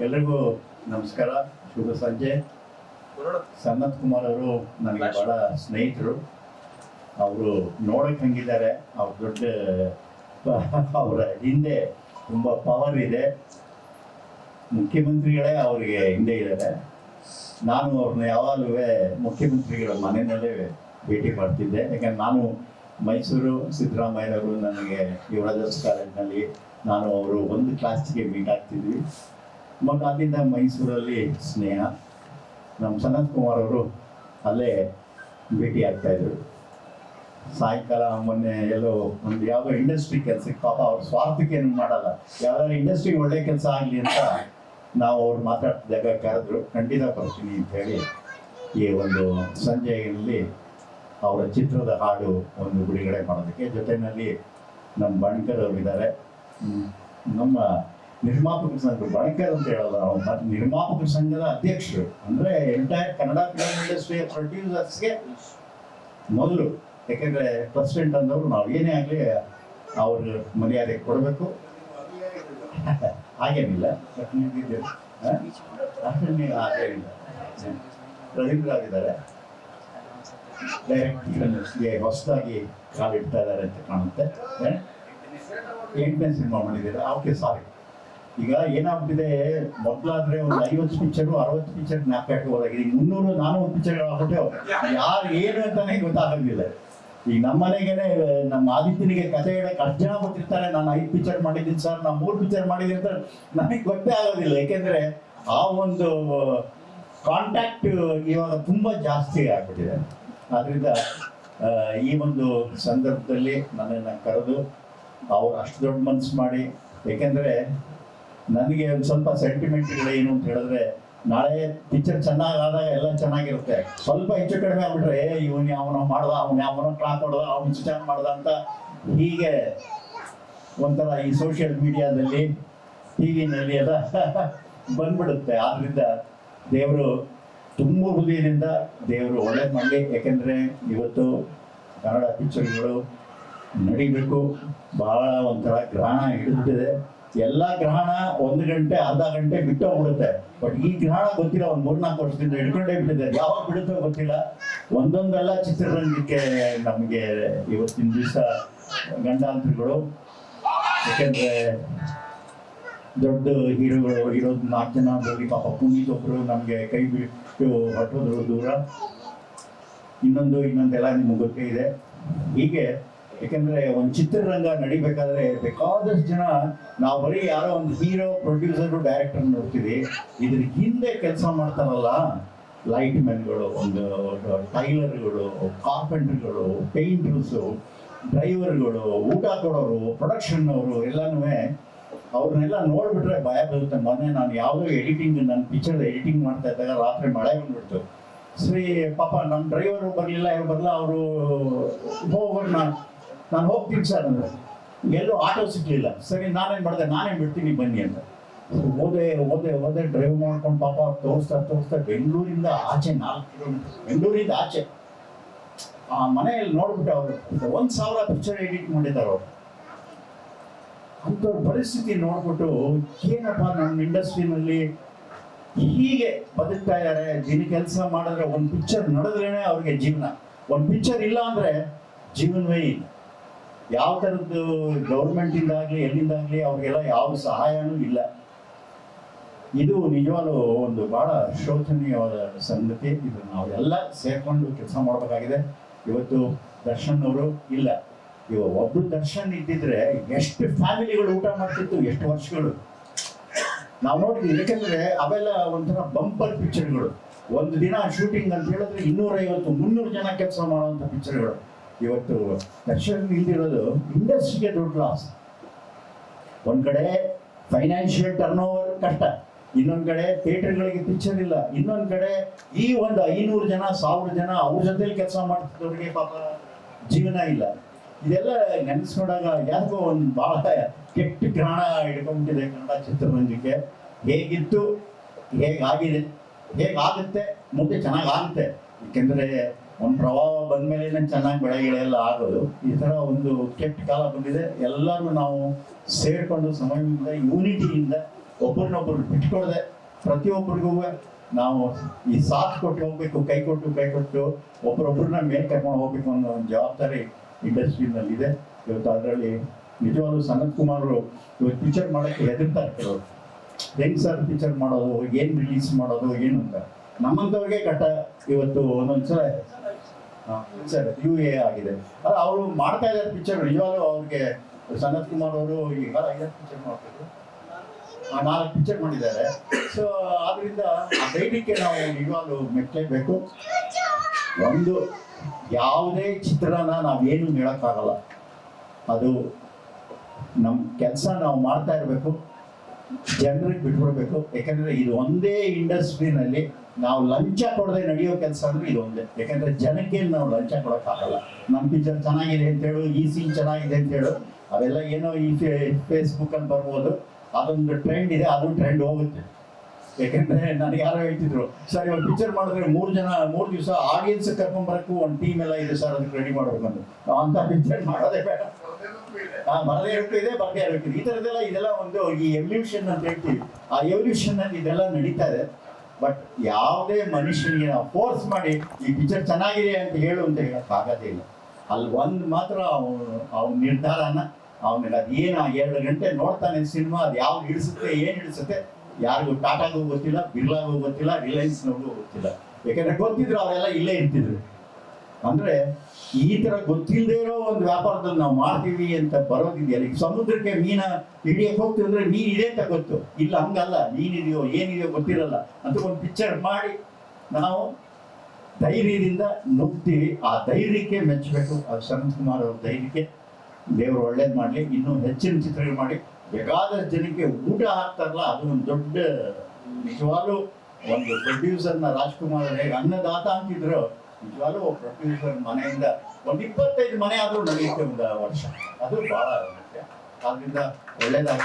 ಎಲ್ರಿಗೂ ನಮಸ್ಕಾರ. ಶುಭ ಸಂಜೆ. ಸನ್ನತ್ ಕುಮಾರ್ ಅವರು ನನಗೆ ಬಹಳ ಸ್ನೇಹಿತರು. ಅವರು ನೋಡಕ್ ಹಂಗಿದ್ದಾರೆ. ಅವ್ರ ದೊಡ್ಡ ಅವರ ಹಿಂದೆ ತುಂಬ ಪವರ್ ಇದೆ. ಮುಖ್ಯಮಂತ್ರಿಗಳೇ ಅವರಿಗೆ ಹಿಂದೆ ಇದ್ದಾರೆ. ನಾನು ಅವ್ರನ್ನ ಯಾವಾಗಲೂ ಮುಖ್ಯಮಂತ್ರಿಗಳ ಮನೆಯಲ್ಲೇ ಭೇಟಿ ಮಾಡ್ತಿದ್ದೆ. ಯಾಕಂದ್ರೆ ನಾನು ಮೈಸೂರು ಸಿದ್ದರಾಮಯ್ಯವರು ನನಗೆ ಯುವರಾಜರ್ಸ್ ಕಾಲೇಜ್ನಲ್ಲಿ ನಾನು ಅವರು ಒಂದು ಕ್ಲಾಸ್ಗೆ ಮೀಟ್ ಆಗ್ತಿದ್ವಿ. ಮತ್ತು ಅಲ್ಲಿಂದ ಮೈಸೂರಲ್ಲಿ ಸ್ನೇಹ. ನಮ್ಮ ಸನತ್ ಕುಮಾರ್ ಅವರು ಅಲ್ಲೇ ಭೇಟಿ ಆಗ್ತಾ ಇದ್ರು. ಸಾಯಂಕಾಲ ಮೊನ್ನೆ ಎಲ್ಲೋ ಒಂದು ಯಾವುದೋ ಇಂಡಸ್ಟ್ರಿ ಕೆಲಸಕ್ಕೆ ಪಾಪ ಅವ್ರ ಸ್ವಾರ್ಥಕ್ಕೆ ಏನು ಮಾಡಲ್ಲ. ಯಾವ್ದಾದ್ರು ಇಂಡಸ್ಟ್ರಿಗೆ ಒಳ್ಳೆ ಕೆಲಸ ಆಗಲಿ ಅಂತ ನಾವು ಅವ್ರು ಮಾತಾಡ್ತಿದ್ದಾಗ ಕರೆದ್ರು. ಖಂಡಿತ ಬರ್ತೀನಿ ಅಂತ ಹೇಳಿ ಈ ಒಂದು ಸಂಜೆಯಲ್ಲಿ ಅವರ ಚಿತ್ರದ ಹಾಡು ಒಂದು ಬಿಡುಗಡೆ ಮಾಡೋದಕ್ಕೆ ಜೊತೆಯಲ್ಲಿ ನಮ್ಮ ಬಣಕರ್ ಅವರು ಇದ್ದಾರೆ. ಹ್ಮ್. ನಮ್ಮ ನಿರ್ಮಾಪಕ ಸಂಘ ಬಣಕರ್ ಅಂತ ಹೇಳಲ್ಲ ನಿರ್ಮಾಪಕ ಸಂಘದ ಅಧ್ಯಕ್ಷರು. ಅಂದ್ರೆ ಎಂಟೈರ್ ಕನ್ನಡ ಫಿಲ್ಮ್ ಇಂಡಸ್ಟ್ರಿಯ ಪ್ರೊಡ್ಯೂಸರ್ಸ್ಗೆ ಮೊದಲು. ಯಾಕೆಂದ್ರೆ ಪ್ರೆಸಿಡೆಂಟ್ ಅಂದವರು ನಾವು. ಏನೇ ಆಗಲಿ ಅವ್ರ ಮರ್ಯಾದೆ ಕೊಡಬೇಕು. ಹಾಗೇನಿಲ್ಲ. ಡೈರೆಕ್ಟ್ ಹಾಗೇನಿಲ್ಲ. ರವೀಂದ್ರ ಡೈರೆಕ್ಟ್ಗೆ ಹೊಸದಾಗಿ ಕಾಲಿಡ್ತಾ ಇದ್ದಾರೆ ಅಂತ ಕಾಣುತ್ತೆ? ಎಂಟನೇ ಸಿನಿಮಾ ಮಾಡಿದ್ದೀರಾ? ಓಕೆ ಸಾರಿ ಈಗ ಏನಾಗ್ತಿದೆ ಮೊದಲಾದ್ರೆ ಒಂದು ಐವತ್ತು ಪಿಕ್ಚರ್ ಅರವತ್ತು ಪಿಕ್ಚರ್ ಜ್ಞಾಪಕ ಹೋದಾಗಿದೆ ಈಗ ಮುನ್ನೂರು, ನಾನೂರು ಪಿಕ್ಚರ್ ಆಗ್ಬಿಟ್ಟೆ ಯಾರು ಏನು ಅಂತಾನೆ ಗೊತ್ತಾಗೋದಿಲ್ಲ ಈಗ ನಮ್ಮ ನಮ್ಮ ಆದಿತ್ಯನಿಗೆ ಕಥೆ ಹೇಳಕ್ಕೆ ಅಷ್ಟು ಕೊಟ್ಟಿರ್ತಾರೆ. ನಾನು ಐದು ಪಿಕ್ಚರ್ ಮಾಡಿದ್ದೀನಿ ಸರ್, ನಾನು ಮೂರು ಪಿಕ್ಚರ್ ಮಾಡಿದ್ದೀನಿ ಅಂತ ನನಗೆ ಗೊತ್ತೇ ಆಗೋದಿಲ್ಲ. ಯಾಕೆಂದ್ರೆ ಆ ಒಂದು ಕಾಂಟ್ಯಾಕ್ಟ್ ಇವಾಗ ತುಂಬಾ ಜಾಸ್ತಿ ಆಗ್ಬಿಟ್ಟಿದೆ. ಆದ್ರಿಂದ ಈ ಒಂದು ಸಂದರ್ಭದಲ್ಲಿ ನನ್ನನ್ನು ಕರೆದು ಅವ್ರು ಅಷ್ಟು ದೊಡ್ಡ ಮನಸ್ಸು ಮಾಡಿ. ಏಕೆಂದರೆ ನನಗೆ ಒಂದು ಸ್ವಲ್ಪ ಸೆಂಟಿಮೆಂಟ್ಗಳು ಏನು ಅಂತ ಹೇಳಿದ್ರೆ, ನಾಳೆ ಪಿಕ್ಚರ್ ಚೆನ್ನಾಗಿ ಆದಾಗ ಎಲ್ಲ ಚೆನ್ನಾಗಿರುತ್ತೆ. ಸ್ವಲ್ಪ ಹೆಚ್ಚು ಕಡಿಮೆ ಆಗ್ಬಿಟ್ರೆ ಇವನು ಅವನ ಮಾಡ್ದ, ಅವನು ಅವನ ಕ್ಲಾಸ್ ಹೊಡೆದ ಅವನು ಸ್ವಿಚ್ ಮಾಡ್ದ ಅಂತ ಹೀಗೆ ಒಂಥರ ಈ ಸೋಷಿಯಲ್ ಮೀಡಿಯಾದಲ್ಲಿ ಟಿವಿನಲ್ಲಿ ಎಲ್ಲ ಬಂದ್ಬಿಡುತ್ತೆ. ಆದ್ರಿಂದ ದೇವರು ತುಂಬ ಹೃದಯದಿಂದ ದೇವರು ಒಳ್ಳೇದು ಮಾಡಲಿ. ಯಾಕೆಂದರೆ ಇವತ್ತು ಕನ್ನಡ ಪಿಕ್ಚರ್ಗಳು ನಡಿಬೇಕು. ಬಹಳ ಒಂಥರ ಗ್ರಹಣ ಹಿಡಿದಿದೆ ಎಲ್ಲ ಗ್ರಹಣ ಒಂದು ಗಂಟೆ, ಅರ್ಧ ಗಂಟೆ ಬಿಟ್ಟು ಹೋಗ್ಬಿಡುತ್ತೆ ಬಟ್ ಈ ಗ್ರಹಣ ಗೊತ್ತಿಲ್ಲ, ಒಂದು ಮೂರ್ನಾಲ್ಕು ವರ್ಷದಿಂದ ಹಿಡ್ಕೊಂಡೇ ಬಿಟ್ಟಿದೆ. ಯಾವಾಗ ಬಿಡುತ್ತೋ ಗೊತ್ತಿಲ್ಲ. ಒಂದೊಂದೆಲ್ಲ ಚಿತ್ರರಂಗಕ್ಕೆ ನಮಗೆ ಇವತ್ತಿನ ದಿವಸ ಗಂಡಾಂತರಿಗಳು, ಯಾಕೆಂದ್ರೆ ದೊಡ್ಡ ಹೀರೋಗಳು ಇರೋದು ನಾಲ್ಕು ಜನ ಬರೀ ಪಾಪ ಪುನೀತ್ ಒಬ್ರು ನಮಗೆ ಕೈ ಬಿಟ್ಟು ಹೊಟ್ಟೋದ್ರು ದೂರ. ಇನ್ನೊಂದು, ಇನ್ನೊಂದೆಲ್ಲ ನಿಮ್ಗೆ ಗೊತ್ತೇ ಇದೆ. ಹೀಗೆ ಯಾಕೆಂದ್ರೆ ಒಂದು ಚಿತ್ರರಂಗ ನಡಿಬೇಕಾದ್ರೆ ಬೇಕಾದಷ್ಟು ಜನ, ನಾವು ಬರೀ ಯಾರೋ ಒಂದು ಹೀರೋ ಪ್ರೊಡ್ಯೂಸರ್ ಡೈರೆಕ್ಟರ್ ನೋಡ್ತೀವಿ. ಇದ್ರ ಹಿಂದೆ ಕೆಲಸ ಮಾಡ್ತಾರಲ್ಲ ಲೈಟ್ ಮ್ಯಾನ್ಗಳು ಒಂದು ಟೈಲರ್ಗಳು ಕಾರ್ಪೆಂಟರ್ಗಳು ಡ್ರೈವರ್ ಡ್ರೈವರ್ಗಳು ಊಟ ಕೊಡೋರು ಪ್ರೊಡಕ್ಷನ್ ಅವರು ಎಲ್ಲನೂ ಅವ್ರನ್ನೆಲ್ಲ ನೋಡ್ಬಿಟ್ರೆ ಭಯ ಬರುತ್ತೆ ಮೊನ್ನೆ ನಾನು ಯಾವುದೋ ಎಡಿಟಿಂಗ್ ನನ್ನ ಪಿಕ್ಚರ್ ಎಡಿಟಿಂಗ್ ಮಾಡ್ತಾ ಇದ್ದಾಗ ರಾತ್ರಿ ಮಳೆ ಬಂದ್ಬಿಡ್ತು. ಶ್ರೀ ಪಾಪ ನಮ್ಮ ಡ್ರೈವರ್ ಬರಲಿಲ್ಲ, ಇವ್ರು ಬರಲ್ಲ ಅವರು ಹೋಗೋರು ನಾನು ಹೋಗ್ತೀನಿ ಸರ್ ಅಂದ್ರೆ. ಎಲ್ಲೂ ಆಟೋ ಸಿಗ್ಲಿಲ್ಲ. ಸರಿ, ನಾನೇನು ಮಾಡಿದೆ? ನಾನೇ ಬಿಡ್ತೀನಿ ಬನ್ನಿ ಅಂತ. ಓದೆ ಓದೆ ಓದೆ ಡ್ರೈವ್ ಮಾಡ್ಕೊಂಡು ಪಾಪ ತೋರಿಸ್ತಾ ತೋರಿಸ್ತಾ ಬೆಂಗಳೂರಿಂದ ಆಚೆ ನಾಲ್ಕು ಕಿಲೋಮೀಟರ್ ಬೆಂಗಳೂರಿಂದ ಆಚೆ. ಆ ಮನೆಯಲ್ಲಿ ನೋಡ್ಬಿಟ್ಟು ಅವರು. ಒಂದು ಸಾವಿರ ಪಿಕ್ಚರ್ ಎಡಿಟ್ ಮಾಡಿದ್ದಾರೆ ಅವರು. ಅಂತ ಪರಿಸ್ಥಿತಿ ನೋಡ್ಬಿಟ್ಟು ಏನಪ್ಪ ನಮ್ಮ ಇಂಡಸ್ಟ್ರಿನಲ್ಲಿ ಹೀಗೆ ಬದುಕ್ತಾ ಇದ್ದಾರೆ? ದಿನ ಕೆಲಸ ಮಾಡಿದ್ರೆ ಒಂದು ಪಿಕ್ಚರ್ ನಡೆದ್ರೇನೆ ಅವ್ರಿಗೆ ಜೀವನ. ಒಂದು ಪಿಕ್ಚರ್ ಇಲ್ಲ ಅಂದ್ರೆ ಜೀವನವೇ ಇಲ್ಲ. ಯಾವ ಥರದ್ದು ಗೌರ್ಮೆಂಟಿಂದಾಗಲಿ ಎಲ್ಲಿಂದಾಗಲಿ ಅವ್ರಿಗೆಲ್ಲ ಯಾವ ಸಹಾಯನೂ ಇಲ್ಲ. ಇದು ನಿಜವಾಗ್ಲೂ ಒಂದು ಬಹಳ ಶೋಚನೀಯವಾದ ಸಂಗತಿ. ಇದು ನಾವೆಲ್ಲ ಸೇರ್ಕೊಂಡು ಕೆಲಸ ಮಾಡಬೇಕಾಗಿದೆ. ಇವತ್ತು ದರ್ಶನ್ ಅವರು ಇಲ್ಲ. ಇವ ಒಬ್ಬರು ದರ್ಶನ್ ಇದ್ದಿದ್ರೆ ಎಷ್ಟು ಫ್ಯಾಮಿಲಿಗಳು ಊಟ ಮಾಡ್ತಿತ್ತು, ಎಷ್ಟು ವರ್ಷಗಳು. ನಾವು ನೋಡಿದ್ವಿ ಯಾಕೆಂದ್ರೆ ಅವೆಲ್ಲ ಒಂಥರ ಬಂಪರ್ ಪಿಕ್ಚರ್ಗಳು. ಒಂದು ದಿನ ಶೂಟಿಂಗ್ ಅಂತ ಹೇಳಿದ್ರೆ ಇನ್ನೂರೈವತ್ತು, ಮುನ್ನೂರು ಜನ ಕೆಲಸ ಮಾಡುವಂಥ ಪಿಕ್ಚರ್ಗಳು. ಇವತ್ತು ದರ್ಶನ್ ಇಲ್ದಿರೋದು ಇಂಡಸ್ಟ್ರಿಗೆ ದೊಡ್ಡ ಲಾಸ್ ಒಂದ್ ಕಡೆ ಫೈನಾನ್ಷಿಯಲ್ ಟರ್ನ್ ಓವರ್ ಕಷ್ಟ, ಇನ್ನೊಂದ್ ಕಡೆ ಥಿಯೇಟರ್ಗಳಿಗೆ ಪಿಕ್ಚರ್ ಇಲ್ಲ, ಇನ್ನೊಂದ್ ಕಡೆ ಈ ಒಂದು ಐನೂರು ಜನ, ಸಾವಿರ ಜನ ಅವ್ರ ಜೊತೆಲಿ ಕೆಲಸ ಮಾಡ್ತಿದ್ದವ್ರಿಗೆ ಪಾಪ ಜೀವನ ಇಲ್ಲ. ಇದೆಲ್ಲ ನೆನೆಸ್ಕೊಂಡಾಗ ಯಾರಿಗೋ ಒಂದು ಬಹಳ ಕೆಟ್ಟ ಗ್ರಹಣ ಹಿಡ್ಕೊಂಡ್ಬಿಟ್ಟಿದೆ ಕನ್ನಡ ಚಿತ್ರರಂಗಕ್ಕೆ. ಹೇಗಿತ್ತು? ಹೇಗಾಗಿದೆ? ಹೇಗಾಗುತ್ತೆ? ಮುಂದೆ ಚೆನ್ನಾಗಾಗುತ್ತೆ. ಏಕೆಂದ್ರೆ ಒಂದು ಪ್ರವಾಹ ಬಂದ್ಮೇಲೆ ಚೆನ್ನಾಗಿ ಬೆಳೆಗಳೆಲ್ಲ ಆಗೋದು. ಈ ಥರ ಒಂದು ಕೆಟ್ಟ ಕಾಲ ಬಂದಿದೆ. ಎಲ್ಲರೂ ನಾವು ಸೇರಿಕೊಂಡು ಸಮಯದಿಂದ ಯೂನಿಟಿಯಿಂದ ಒಬ್ಬರನ್ನೊಬ್ಬರು ಬಿಟ್ಕೊಡದೆ. ಪ್ರತಿಯೊಬ್ಬರಿಗೂ ನಾವು ಈ ಸಾಥ್ ಕೊಟ್ಟು ಹೋಗ್ಬೇಕು, ಕೈ ಕೊಟ್ಟು ಕೈ ಕೊಟ್ಟು ಒಬ್ಬರೊಬ್ಬರನ್ನ ಮೇಲೆ ಕರ್ಕೊಂಡು ಹೋಗ್ಬೇಕು ಅನ್ನೋ ಒಂದು ಜವಾಬ್ದಾರಿ ಇಂಡಸ್ಟ್ರಿನಲ್ಲಿದೆ. ಇವತ್ತು ಅದರಲ್ಲಿ ನಿಜವಾಗ್ಲೂ ಸನತ್ ಕುಮಾರ್ ಇವತ್ತು ಪಿಕ್ಚರ್ ಮಾಡೋಕ್ಕೆ ಹೆದರ್ತಾರೆ ಕೆಲವರು. ಹೆಂಗ್ ಸರ್ ಪಿಕ್ಚರ್ ಮಾಡೋದು? ಏನ್ ರಿಲೀಸ್ ಮಾಡೋದು? ಏನು ಅಂತ. ನಮ್ಮಂಥವ್ರಿಗೆ ಕಟ್ಟ ಇವತ್ತು ಒಂದೊಂದ್ಸಲ ಸರ್ ಯು ಎ ಆಗಿದೆ. ಅಲ್ಲ, ಅವರು ಮಾಡ್ತಾ ಇದ್ದಾರೆ ಪಿಕ್ಚರ್ ಇವಾಗ ಅವ್ರಿಗೆ ಸನತ್ ಕುಮಾರ್ ಅವರು ಈಗ ಐದಾರು ಪಿಕ್ಚರ್ ಮಾಡ್ತಿದ್ರು. ನಾಲ್ಕು ಪಿಕ್ಚರ್ ಮಾಡಿದ್ದಾರೆ. ಸೊ ಆದ್ರಿಂದ ಧೈರ್ಯಕ್ಕೆ ನಾವು ಇವಾಗ ಮೆಚ್ಚಲೇಬೇಕು ಒಂದು, ಯಾವುದೇ ಚಿತ್ರನ ನಾವೇನು ಹೇಳಕ್ಕಾಗಲ್ಲ. ಅದು ನಮ್ಮ ಕೆಲಸ ನಾವು ಮಾಡ್ತಾ ಇರಬೇಕು. ಜನರಿಗೆ ಬಿಟ್ಬಿಡ್ಬೇಕು. ಯಾಕಂದ್ರೆ ಇದು ಒಂದೇ ಇಂಡಸ್ಟ್ರಿನಲ್ಲಿ ನಾವು ಲಂಚ ಕೊಡದೆ ನಡೆಯೋ ಕೆಲಸ ಅಂದ್ರೆ ಇದು ಒಂದೇ. ಯಾಕಂದ್ರೆ ಜನಕ್ಕೆ ನಾವು ಲಂಚ ಕೊಡೋಕ್ಕಾಗಲ್ಲ. ನಮ್ಮ ಪಿಕ್ಚರ್ ಚೆನ್ನಾಗಿದೆ ಅಂತ ಹೇಳು, ಈ ಸೀನ್ ಚೆನ್ನಾಗಿದೆ ಅಂತ ಹೇಳು, ಅವೆಲ್ಲ ಏನೋ ಈ ಫೇಸ್ಬುಕ್ ಅಲ್ಲಿ ಬರ್ಬೋದು. ಅದೊಂದು ಟ್ರೆಂಡ್ ಇದೆ, ಅದು ಟ್ರೆಂಡ್ ಹೋಗುತ್ತೆ. ಯಾಕಂದ್ರೆ ನನಗೆ ಯಾರೋ ಹೇಳ್ತಿದ್ರು, ಸರ್, ಇವಾಗ ಪಿಕ್ಚರ್ ಮಾಡಿದ್ರೆ ಮೂರು ಜನ, ಮೂರು ದಿವಸ ಆಡಿಯನ್ಸ್ ಕರ್ಕೊಂಡ್ ಬರಕ್ಕೂ ಒಂದು ಟೀಮ್ ಎಲ್ಲ ಇದೆ ಸರ್, ಅದಕ್ಕೆ ರೆಡಿ ಮಾಡ್ಬೇಕು ಅಂತ. ನಾವು ಅಂತ ಪಿಕ್ಚರ್ ಮಾಡೋದೇ ಬೇಡ. ಬರದೇ ಇರಬೇಕು ಇದೆ, ಬರದೇ ಇರಬೇಕು ಈ ತರದೆಲ್ಲ ಇದೆಲ್ಲ ಒಂದು ಈ ಎವಲ್ಯೂಷನ್ ಅಂತ ಹೇಳ್ತೀವಿ. ಆ ಎವಲ್ಯೂಷನ್ ಅಲ್ಲಿ ಇದೆಲ್ಲ ನಡೀತಾ ಇದೆ. ಬಟ್ ಯಾವುದೇ ಮನುಷ್ಯನಿಗೆ ನಾವು ಫೋರ್ಸ್ ಮಾಡಿ, ಈ ಪಿಕ್ಚರ್ ಚೆನ್ನಾಗಿದೆ ಅಂತ ಹೇಳು ಅಂತ ಹೇಳೋಕ್ಕಾಗೋದೇ ಇಲ್ಲ. ಅಲ್ಲಿ ಒಂದು ಮಾತ್ರ ಅವನು, ಅವನ ನಿರ್ಧಾರನ ಅವನಿಗೆ ಏನು ಎರಡು ಗಂಟೆ ನೋಡ್ತಾನೆ ಸಿನಿಮಾ, ಅದು ಯಾವ್ದು ಹಿಡಿಸುತ್ತೆ, ಏನು ಹಿಡಿಸುತ್ತೆ, ಯಾರಿಗೂ ಟಾಟಾಗೂ ಗೊತ್ತಿಲ್ಲ ಬಿರ್ಲಾಗೂ ಗೊತ್ತಿಲ್ಲ ರಿಲಯನ್ಸ್ನವ್ರಿಗೂ ಗೊತ್ತಿಲ್ಲ. ಯಾಕಂದ್ರೆ ಗೊತ್ತಿದ್ರು ಅವರೆಲ್ಲ ಇಲ್ಲೇ ಇರ್ತಿದ್ರು. ಅಂದ್ರೆ ಈ ತರ ಗೊತ್ತಿಲ್ಲದೆ ಇರೋ ಒಂದು ವ್ಯಾಪಾರದಲ್ಲಿ ನಾವು ಮಾಡ್ತೀವಿ ಅಂತ ಬರೋದಿದೆಯಲ್ಲ? ಈಗ ಸಮುದ್ರಕ್ಕೆ ಮೀನ ಹಿಡಿಯಕ್ಕೆ ಹೋಗ್ತೀವಿ ಅಂದ್ರೆ ಮೀನ್ ಇದೆ ಅಂತ ಗೊತ್ತು. ಇಲ್ಲ, ಹಂಗಲ್ಲ. ಮೀನಿದೆಯೋ ಏನಿದೆಯೋ ಗೊತ್ತಿರಲ್ಲ. ಅಂತ ಒಂದು ಪಿಕ್ಚರ್ ಮಾಡಿ ನಾವು ಧೈರ್ಯದಿಂದ ನುಗ್ತೀವಿ ಆ ಧೈರ್ಯಕ್ಕೆ ಮೆಚ್ಚಬೇಕು ಆ ಶರತ್ ಕುಮಾರ್ ಅವ್ರ ಧೈರ್ಯಕ್ಕೆ ದೇವರು ಒಳ್ಳೇದು ಮಾಡಲಿ. ಇನ್ನೂ ಹೆಚ್ಚಿನ ಚಿತ್ರಗಳು ಮಾಡಿ. ಬೇಕಾದಷ್ಟು ಜನಕ್ಕೆ ಊಟ ಹಾಕ್ತಾರಲ್ಲ, ಅದು ಒಂದು ದೊಡ್ಡ ನಿಜವಾಗ್ಲೂ ಒಂದು ಪ್ರೊಡ್ಯೂಸರ್ನ ರಾಜ್ಕುಮಾರ್ ಹೇಗೆ ಅನ್ನದಾತ ಅಂತಿದ್ರು. ನಿಜವಾಗ್ಲೂ ಪ್ರೊಡ್ಯೂಸರ್ ಮನೆಯಿಂದ ಒಂದು ಇಪ್ಪತ್ತೈದು ಮನೆ ಆದರೂ ನಡೆಯುತ್ತೆ ಒಂದು ವರ್ಷ. ಅದು ಬಹಳ ಮುಖ್ಯ ಆದ್ರಿಂದ ಒಳ್ಳೇದಾಗಿ